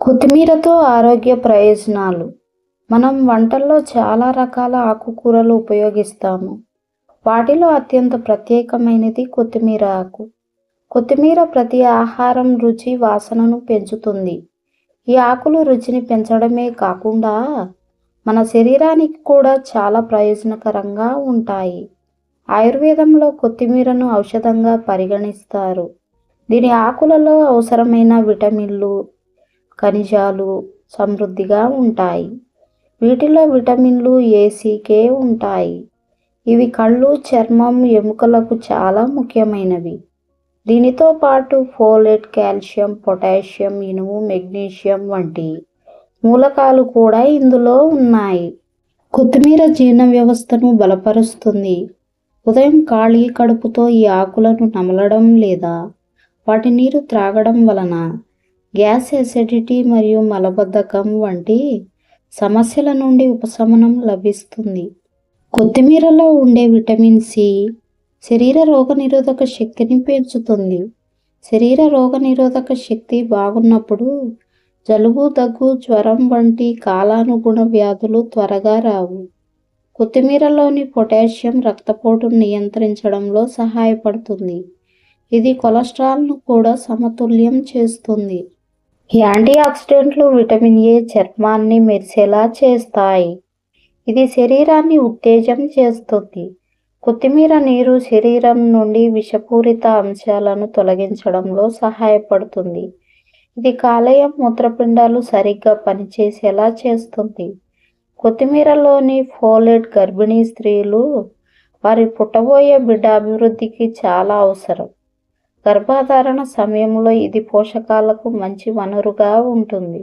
కొత్తిమీరతో ఆరోగ్య ప్రయోజనాలు. మనం వంటల్లో చాలా రకాల ఆకుకూరలు ఉపయోగిస్తాము. వాటిలో అత్యంత ప్రత్యేకమైనది కొత్తిమీర ఆకు. కొత్తిమీర ప్రతి ఆహారం రుచి వాసనను పెంచుతుంది. ఈ ఆకులు రుచిని పెంచడమే కాకుండా మన శరీరానికి కూడా చాలా ప్రయోజనకరంగా ఉంటాయి. ఆయుర్వేదంలో కొత్తిమీరను ఔషధంగా పరిగణిస్తారు. దీని ఆకులలో అవసరమైన విటమిన్లు ఖనిజాలు సమృద్ధిగా ఉంటాయి. వీటిలో విటమిన్లు ఏసీకే ఉంటాయి. ఇవి కళ్ళు చర్మం ఎముకలకు చాలా ముఖ్యమైనవి. దీనితో పాటు ఫోలేట్ కాల్షియం పొటాషియం ఇనుము మెగ్నీషియం వంటి మూలకాలు కూడా ఇందులో ఉన్నాయి. కొత్తిమీర జీర్ణ వ్యవస్థను బలపరుస్తుంది. ఉదయం ఖాళీ కడుపుతో ఈ ఆకులను నమలడం లేదా వాటి నీరు త్రాగడం వలన గ్యాస్ ఎసిడిటీ మరియు మలబద్ధకం వంటి సమస్యల నుండి ఉపశమనం లభిస్తుంది. కొత్తిమీరలో ఉండే విటమిన్ సి శరీర రోగనిరోధక శక్తిని పెంచుతుంది. శరీర రోగనిరోధక శక్తి బాగున్నప్పుడు జలుబు దగ్గు జ్వరం వంటి కాలానుగుణ వ్యాధులు త్వరగా రావు. కొత్తిమీరలోని పొటాషియం రక్తపోటును నియంత్రించడంలో సహాయపడుతుంది. ఇది కొలెస్ట్రాల్ను కూడా సమతుల్యం చేస్తుంది. యాంటీ ఆక్సిడెంట్లు విటమిన్ ఏ చర్మాన్ని మెరిసేలా చేస్తాయి. ఇది శరీరాన్ని ఉత్తేజం చేస్తుంది. కొత్తిమీర నీరు శరీరం నుండి విషపూరిత అంశాలను తొలగించడంలో సహాయపడుతుంది. ఇది కాలేయం మూత్రపిండాలు సరిగ్గా పనిచేసేలా చేస్తుంది. కొత్తిమీరలోని ఫోలేట్ గర్భిణీ స్త్రీలు వారి పుట్టబోయే బిడ్డ అభివృద్ధికి చాలా అవసరం. గర్భధారణ సమయంలో ఇది పోషకాలకు మంచి వనరుగా ఉంటుంది.